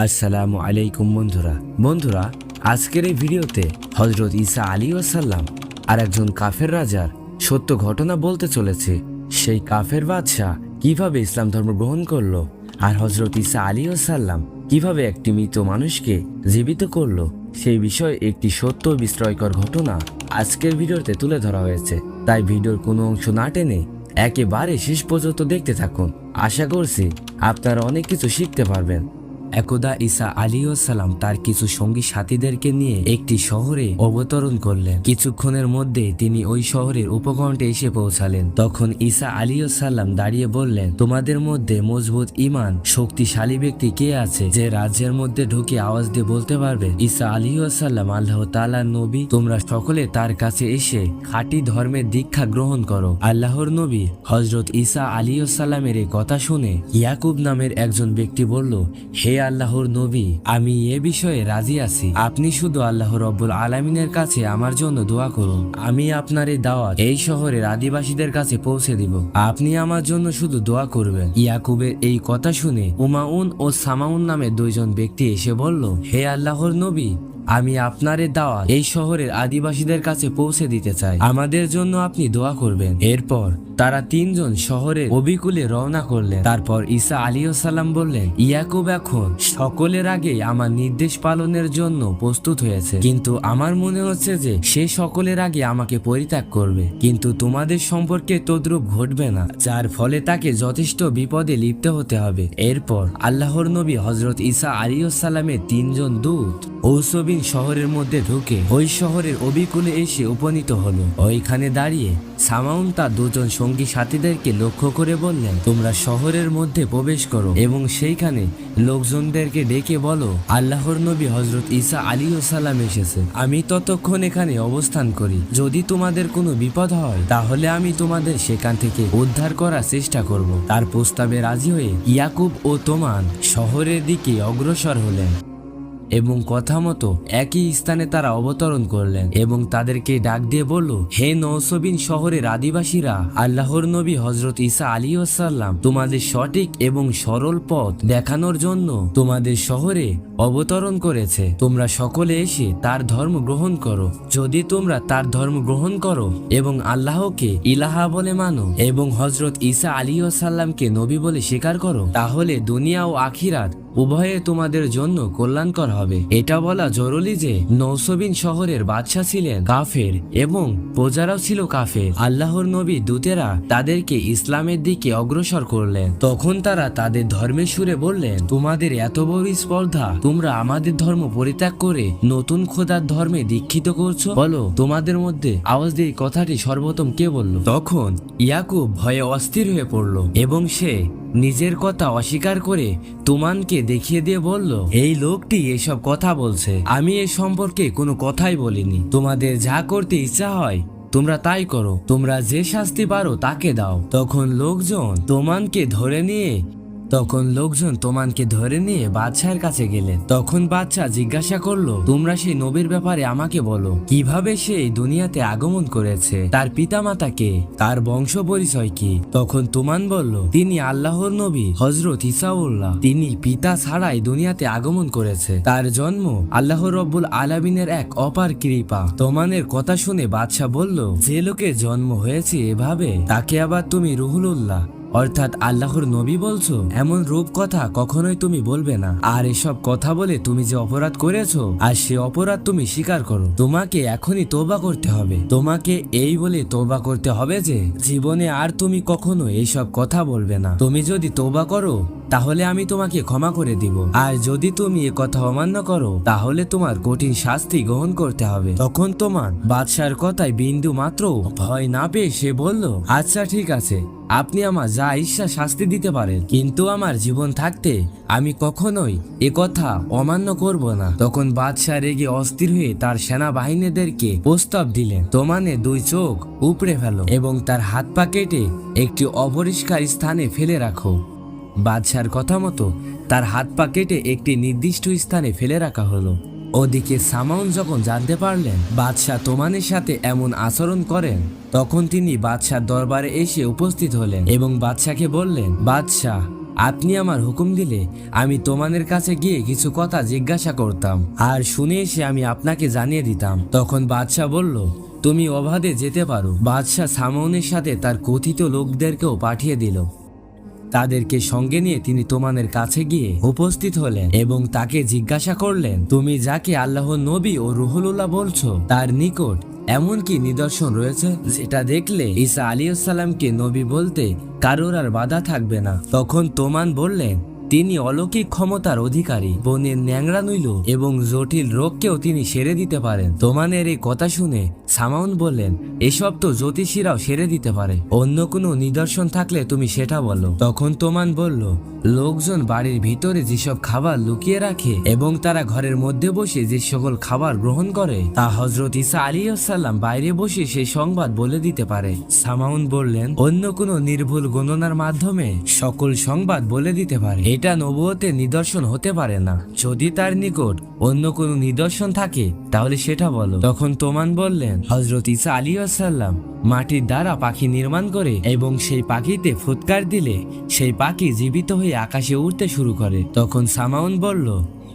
আসসালামু আলাইকুম বন্ধুরা। বন্ধুরা, আজকের এই ভিডিওতে হজরত ঈসা আলী ওয়াসাল্লাম আর একজন কাফের রাজার সত্য ঘটনা বলতে চলেছে। সেই কাফের বাদশাহ কীভাবে ইসলাম ধর্ম গ্রহণ করল আর হজরত ঈসা আলী ওয়াসাল্লাম কীভাবে একটি মৃত মানুষকে জীবিত করল, সেই বিষয়ে একটি সত্য বিস্ময়কর ঘটনা আজকের ভিডিওতে তুলে ধরা হয়েছে। তাই ভিডিওর কোনো অংশ না টেনে একেবারে শেষ পর্যন্ত দেখতে থাকুন। আশা করছি আপনারা অনেক কিছু শিখতে পারবেন। একদা ঈসা আলী সালাম তার কিছু সঙ্গী সাথীদেরকে নিয়ে একটি শহরে অবতরণ করলেন। কিছুক্ষণের মধ্যে তিনি ওই শহরের উপকণ্ঠে এসে পৌঁছালেন। তখন ঈসা আলী সাল্লাম দাঁড়িয়ে বললেন, তোমাদের মধ্যে মজবুত ইমান শক্তিশালী ব্যক্তি কে আছে যে রাজ্যের মধ্যে ঢুকে আওয়াজ দিয়ে বলতে পারবে, ঈসা আলী সাল্লাম আল্লাহ তালা নবী, তোমরা সকলে তার কাছে এসে খাঁটি ধর্মের দীক্ষা গ্রহণ করো। আল্লাহর নবী হজরত ঈসা আলী সাল্লামের এই কথা শুনে ইয়াকুব নামের একজন ব্যক্তি বলল, হে আল্লাহর নবী, আমি এ বিষয়ে রাজি আছি। আপনি শুধু আল্লাহ রব্বুল আলমিনের কাছে আমার জন্য দোয়া করুন। আমি আপনার এই দাওয়াত এই শহরের আদিবাসীদের কাছে পৌঁছে দিব। আপনি আমার জন্য শুধু দোয়া করবেন। ইয়াকুবের এই কথা শুনে উমাউন ও সামাউন নামে দুইজন ব্যক্তি এসে বলল, হে আল্লাহর নবী আমি আপনার এই দাওয়াত এই শহরের আদিবাসীদের কাছে পৌঁছে দিতে চাই। আমাদের জন্য আপনি দোয়া করবেন। এরপর তারা তিনজন শহরের অবিকুলে রওনা করলেন। তারপর ঈসা আলী সাল্লাম বললেন, ইয়াকুব এখন সকলের আগে আমার নির্দেশ পালনের জন্য প্রস্তুত হয়েছে। কিন্তু আমার মনে হচ্ছে যে সে সকলের আগে আমাকে পরিত্যাগ করবে। কিন্তু তোমাদের সম্পর্কে তদ্রুপ ঘটবে না, যার ফলে তাকে যথেষ্ট বিপদে লিপ্ত হতে হবে। এরপর আল্লাহর নবী হজরত ঈসা আলী সাল্লামের তিনজন দূত ঔসবিন শহরের মধ্যে ঢুকে ওই শহরের অবিকুলে এসে উপনীত হলো। ওইখানে দাঁড়িয়ে সামাউন তার দুজন সঙ্গী সাথীদেরকে লক্ষ্য করে বললেন, তোমরা শহরের মধ্যে প্রবেশ করো এবং সেইখানে লোকজনদেরকে ডেকে বলো, আল্লাহর নবী হজরত ঈসা আলী সালাম এসেছে। আমি ততক্ষণ এখানে অবস্থান করি। যদি তোমাদের কোনো বিপদ হয়, তাহলে আমি তোমাদের সেখান থেকে উদ্ধার করার চেষ্টা করব। তার প্রস্তাবে রাজি হয়ে ইয়াকুব ও তোমান শহরের দিকে অগ্রসর হলেন। এবং কথা মতো একই স্থানে তারা অবতরণ করলেন এবং তাদেরকে ডাক দিয়ে বলল, হে নৌসবিন শহরের আদিবাসীরা, আল্লাহর নবী হজরত ইসা আলী আসাল্লাম তোমাদের সঠিক এবং সরল পথ দেখানোর জন্য তোমাদের শহরে অবতরণ করেছে। তোমরা সকলে এসে তার ধর্ম গ্রহণ করো। যদি তোমরা তার ধর্ম গ্রহণ করো এবং আল্লাহকে ইলাহা বলে মানো এবং হজরত ঈসা আলী সাল্লামকে নবী বলে স্বীকার করো, তাহলে দুনিয়া ও আখিরাত উভয়ে তোমাদের জন্য কল্যাণকর হবে। এটা বলা জরুরি যে নৌসবিন শহরের বাদশাহ ছিলেন কাফের এবং প্রজারাও ছিল কাফের। আল্লাহর নবী দূতেরা তাদেরকে ইসলামের দিকে অগ্রসর করলেন। তখন তারা তাদের ধর্মের সুরে বললেন, তোমাদের এত বড় স্পর্ধা তোমরা আমাদের ধর্ম পরিত্যাগ করে নতুন খোদার ধর্মে দীক্ষিত করছ? বলো, তোমাদের মধ্যে আওয়াজ দিয়ে কথাটি সর্বপ্রথম কে বলল? তখন ইয়াকুব ভয়ে অস্থির হয়ে পড়ল এবং সে নিজের কথা অস্বীকার করে তুমানকে দেখিয়ে দিয়ে বলল, এই লোকটি এসব কথা বলছে। আমি এ সম্পর্কে কোনো কথাই বলিনি। তোমাদের যা করতে ইচ্ছা হয়, তোমরা তাই করো। তোমরা যে শাস্তি পারো তাকে দাও। তখন লোকজন তোমানকে ধরে নিয়ে তখন লোকজন তোমানকে ধরে নিয়ে বাদশাহের কাছে গেলেন। তখন বাদশাহ জিজ্ঞাসা করল, তোমরা সেই নবীর ব্যাপারে আমাকে বলো, কীভাবে সে দুনিয়াতে আগমন করেছে? তার পিতামাতা কে? তার বংশ পরিচয় কি? তখন তোমান বলল, তিনি আল্লাহর নবী হজরত ইসাউল্লাহ তিনি পিতা ছাড়াই দুনিয়াতে আগমন করেছে। তার জন্ম আল্লাহ রব্বুল আলামিনের এক অপার কৃপা। তোমানের কথা শুনে বাদশাহ বলল, যে লোকের জন্ম হয়েছে এভাবে, তাকে আবার তুমি রুহুলুল্লাহ অর্থাৎ আল্লাহর নবী বলছো? এমন রূপ কথা কখনোই তুমি বলবে না। আর এসব কথা বলে তুমি যে অপরাধ করেছ, আর সে অপরাধ তুমি স্বীকার করো। তোমাকে এখনই তোবা করতে হবে। তোমাকে এই বলে তোবা করতে হবে যে, জীবনে আর তুমি কখনো এইসব কথা বলবে না। তুমি যদি তোবা করো তাহলে আমি তোমাকে ক্ষমা করে দিব। আর যদি তুমি এ কথা অমান্য করো, তাহলে তোমার কঠিন শাস্তি গ্রহণ করতে হবে। তখন তোমার বাদশার কথায় বিন্দু মাত্র ভয় না পেয়ে সে বলল আচ্ছা ঠিক আছে। আপনি আমার যা ইচ্ছা শাস্তি দিতে পারেন। কিন্তু আমার জীবন থাকতে আমি কখনোই এ কথা অমান্য করব না। তখন বাদশাহ রেগে অস্থির হয়ে তার সেনাবাহিনীদেরকে প্রস্তাব দিলেন। তোমানে দুই চোখ উপড়ে ফেলো এবং তার হাত পা কেটে একটি অপরিষ্কার স্থানে ফেলে রাখো। বাদশার কথা মতো তার হাত পা কেটে একটি নির্দিষ্ট স্থানে ফেলে রাখা হলো। ওদিকে সামাউন যখন জানতে পারলেন বাদশাহ তোমানের সাথে এমন আচরণ করেন, তখন তিনি বাদশার দরবারে এসে উপস্থিত হলেন এবং বাদশাকে বললেন, বাদশাহ, আপনি আমার হুকুম দিলে আমি তোমাদের কাছে গিয়ে কিছু কথা জিজ্ঞাসা করতাম আর শুনে এসে আমি আপনাকে জানিয়ে দিতাম। তখন বাদশাহ বলল, তুমি অবাধে যেতে পারো। বাদশাহ সামনের সাথে তার কথিত লোকদেরকেও পাঠিয়ে দিল। তাদেরকে সঙ্গে নিয়ে তিনি তোমানের কাছে গিয়ে উপস্থিত হলেন এবং তাকে জিজ্ঞাসা করলেন, তুমি যাকে আল্লাহ নবী ও রুহুল্লাহ বলছো, তার নিকট এমন কি নিদর্শন রয়েছে? যেটা দেখলে ঈসা সালামকে নবী বলতে কারোর আর বাধা থাকবে না। তখন তোমান বললেন তিনি অলৌকিক ক্ষমতার অধিকারী। বনের ন্যাংরা নইল এবং জটিল রোগকেও তিনি সেরে দিতে পারেন। তোমানের এই কথা শুনে সামাউন বললেন, এসব তো জ্যোতিষীরাও সেরে দিতে পারে। অন্য কোনো নিদর্শন থাকলে তুমি সেটা বলো। তখন তোমান বলল, লোকজন বাড়ির ভিতরে যেসব খাবার লুকিয়ে রাখে এবং তারা ঘরের মধ্যে বসে যে সকল খাবার গ্রহণ করে, তা হজরত ইসা আলী সাল্লাম বাইরে বসে সেই সংবাদ বলে দিতে পারে। সামাউন বললেন, অন্য কোনো নির্ভুল গণনার মাধ্যমে সকল সংবাদ বলে দিতে পারে। এটা নবুয়তের নিদর্শন হতে পারে না। যদি তার নিকট অন্য কোনো নিদর্শন থাকে, তাহলে সেটা বলো। তখন তোমান বললেন হজরত ইসা আলী সাল্লাম মাটির দ্বারা পাখি নির্মাণ করে এবং সেই পাখিতে ফুৎকার দিলে সেই পাখি জীবিত হয়ে আকাশে উড়তে শুরু করে। তখন সামাউন বলল,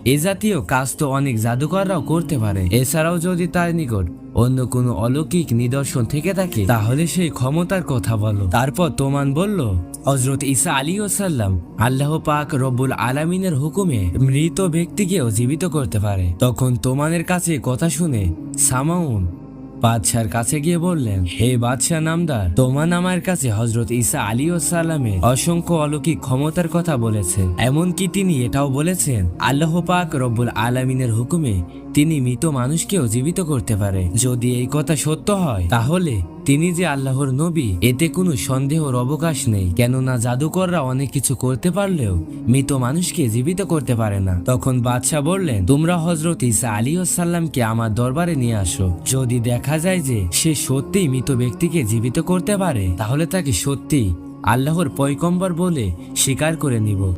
এ জাতীয় কাজ তো অনেক জাদুকররাও করতে পারে। এছাড়াও যদি তার নিকট অন্য কোনো অলৌকিক নিদর্শন থেকে থাকে, তাহলে সেই ক্ষমতার কথা বলো। তারপর তোমান বলল হজরত ইসা আলী ওসাল্লাম আল্লাহ পাক রব্বুল আলামিনের হুকুমে মৃত ব্যক্তিকেও জীবিত করতে পারে। তখন তোমানের কাছে কথা শুনে সামাউন বাদশার কাছে গিয়ে বললেন, হে বাদশাহ নামদার, তোমার আমার কাছে হজরত ঈসা আলী সালামের অসংখ্য অলৌকিক ক্ষমতার কথা বলেছেন। এমনকি তিনি এটাও বলেছেন, আল্লাহ পাক রব্বুল আলামিনের হুকুমে তিনি মৃত মানুষকেও জীবিত করতে পারে। যদি এই কথা সত্য হয়, তাহলে তিনি যে আল্লাহর নবী, এতে কোনো সন্দেহর অবকাশ নেই। কেননা জাদুকররা অনেক কিছু করতে পারলেও মৃত মানুষকে জীবিত করতে পারে না। তখন বাদশাহ বললেন, তোমরা হজরত ইসা আলী সাল্লামকে আমার দরবারে নিয়ে আসো। যদি দেখা যায় যে সে সত্যিই মৃত ব্যক্তিকে জীবিত করতে পারে, তাহলে তাকে সত্যি আল্লাহর পয়কম্বর বলে স্বীকার করে নিব।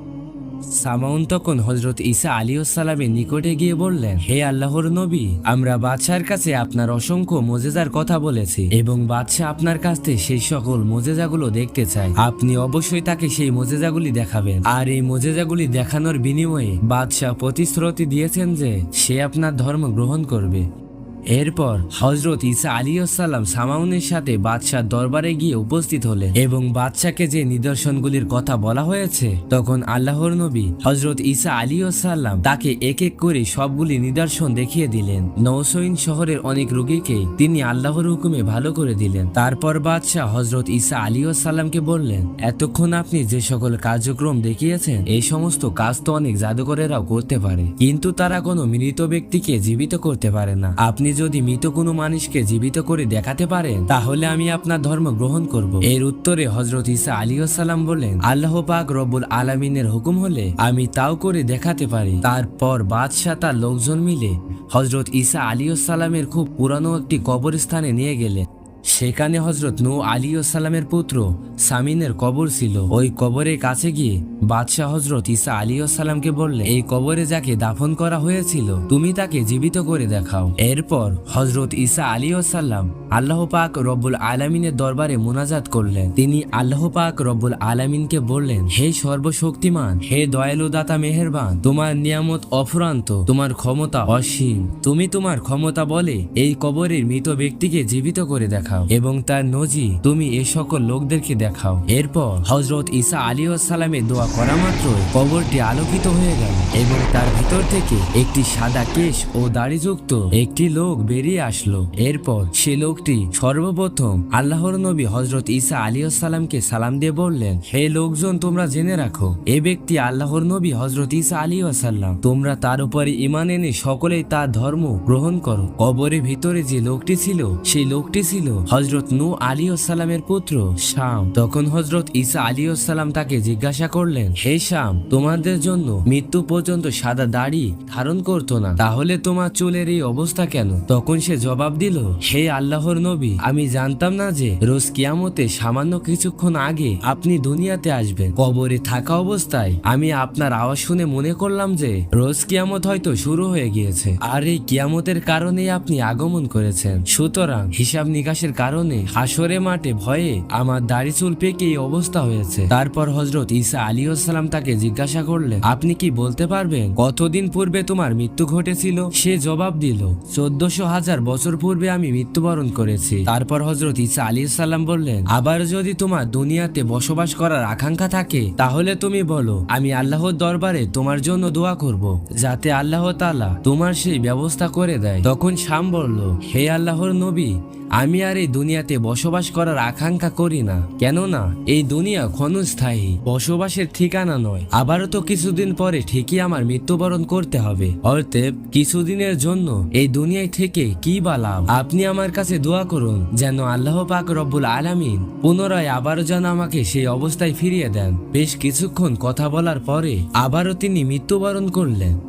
সামাউন তখন হজরত ঈসা আলী সালামের নিকটে গিয়ে বললেন, হে আল্লাহর নবী, আমরা বাদশার কাছে আপনার অসংখ্য মোজেজার কথা বলেছি এবং বাদশাহ আপনার কাছ থেকে সেই সকল মোজেজাগুলো দেখতে চায়। আপনি অবশ্যই তাকে সেই মোজেজাগুলি দেখাবেন। আর এই মোজেজাগুলি দেখানোর বিনিময়ে বাদশাহ প্রতিশ্রুতি দিয়েছেন যে সে আপনার ধর্ম গ্রহণ করবে। এরপর হজরত ইসা আলী সাল্লাম সামাউনের সাথে বাদশাহ দরবারে গিয়ে উপস্থিত হলেন এবং বাদশাকে যে নিদর্শনগুলির কথা বলা হয়েছে, তখন আল্লাহর নবী হজরত ইসা আলী সাল্লাম তাকে এক এক করে সবগুলি নিদর্শন দেখিয়ে দিলেন। নৌসইন শহরের অনেক রোগীকে তিনি আল্লাহর হুকুমে ভালো করে দিলেন। তারপর বাদশাহ হজরত ইসা আলী সাল্লামকে বললেন, এতক্ষণ আপনি যে সকল কার্যক্রম দেখিয়েছেন, এই সমস্ত কাজ তো অনেক জাদুকরেরাও করতে পারে। কিন্তু তারা কোনো মৃত ব্যক্তিকে জীবিত করতে পারে না। আপনি যদি মৃত কোনো মানুষকে জীবিত করে দেখাতে পারেন, তাহলে আমি আপনার ধর্ম গ্রহণ করব। এর উত্তরে হজরত ইসা আলী সালাম বলেন, আল্লাহ পাক রবুল আলমিনের হুকুম হলে আমি তাও করে দেখাতে পারি। তারপর বাদশাহ তার লোকজন মিলে হজরত ইসা আলী সালামের খুব পুরানো একটি কবরস্থানে নিয়ে গেলেন। সেখানে হজরত নৌ আলী সালামের পুত্র সামিনের কবর ছিল। ওই কবরের কাছে গিয়ে বাদশাহ হজরত ইসা আলী সালামকে বললে এই কবরে যাকে দাফন করা হয়েছিল, তুমি তাকে জীবিত করে দেখাও। এরপর হজরত ইসা আলী সাল্লাম আল্লাহ পাক রব্বুল আলামিনের দরবারে মোনাজাত করলেন। তিনি আল্লাহ পাক রব্বুল আলামিনকে বললেন, হে সর্বশক্তিমান, হে দয়ালু দাতা মেহেরবান, তোমার নিয়ামত অফুরান্ত, তোমার ক্ষমতা অসীম। তুমি তোমার ক্ষমতা বলে এই কবরের মৃত ব্যক্তিকে জীবিত করে দেখাও। এবং তার নজি তুমি এ সকল লোকদেরকে দেখাও। এরপর হজরত ঈসা আলী সালামের দোয়া করা মাত্র কবরটি আলোকিত হয়ে গেল এবং তার ভিতর থেকে একটি সাদা কেশ ও দাড়িযুক্ত একটি লোক বেরিয়ে আসলো। এরপর সে লোকটি সর্বপ্রথম আল্লাহর নবী হজরত ঈসা আলী সালামকে সালাম দিয়ে বললেন, হে লোকজন, তোমরা জেনে রাখো, এ ব্যক্তি আল্লাহর নবী হজরত ঈসা আলী সাল্লাম তোমরা তার উপরে ইমান এনে সকলেই তার ধর্ম গ্রহণ করো। কবরের ভিতরে যে লোকটি ছিল, সেই লোকটি ছিল হজরত নু আলী সালামের পুত্র শাম। তখন হজরত ঈসা আলী সালাম তাকে জিজ্ঞাসা করলেন, হে শাম, তোমাদের জন্য মৃত্যু পর্যন্ত সাদা দাড়ি ধারণ করতো না। তাহলে তোমার চুলের এই অবস্থা কেন? তখন সে জবাব দিল, হে আল্লাহর নবী, আমি জানতাম না যে রোজ কিয়ামতে সামান্য কিছুক্ষণ আগে আপনি দুনিয়াতে আসবেন। কবরে থাকা অবস্থায় আমি আপনার আওয়াজ শুনে মনে করলাম যে রোজ কিয়ামত হয়তো শুরু হয়ে গিয়েছে। আর এই কিয়ামতের কারণে আপনি আগমন করেছেন। সুতরাং হিসাব নিকাশের কাজ কারণে হাসরে মাঠে ভয়ে আমার দাড়ি চুল পেকে এই অবস্থা হয়েছে। তারপর হজরত ঈসা আলী সালাম তাকে জিজ্ঞাসা করলেন, আপনি কি বলতে পারবেন কতদিন পূর্বে তোমার মৃত্যু ঘটেছিল? সে জবাব দিল, চোদ্দশো হাজার বছর পূর্বে আমি মৃত্যুবরণ করেছি। তারপর হজরত ঈসা আলী সাল্লাম বললেন, আবার যদি তোমার দুনিয়াতে বসবাস করার আকাঙ্ক্ষা থাকে, তাহলে তুমি বলো, আমি আল্লাহর দরবারে তোমার জন্য দোয়া করব, যাতে আল্লাহ তাআলা তোমার সেই ব্যবস্থা করে দেয়। তখন শাম বলল, হে আল্লাহর নবী আমি আর এই দুনিয়াতে বসবাস করার আকাঙ্ক্ষা করি না। কেননা, এই দুনিয়া ক্ষণস্থায়ী। বসবাসের ঠিকানা নয়। আবারও তো কিছুদিন পরে ঠিকই আমার মৃত্যুবরণ করতে হবে। অতএব, কিছুদিনের জন্য এই দুনিয়ায় থেকে কি বা লাভ? আপনি আমার কাছে দোয়া করুন, যেন আল্লাহ পাক রব্বুল আলামিন পুনরায় আবারও যেন আমাকে সেই অবস্থায় ফিরিয়ে দেন। বেশ কিছুক্ষণ কথা বলার পরে আবারও তিনি মৃত্যুবরণ করলেন।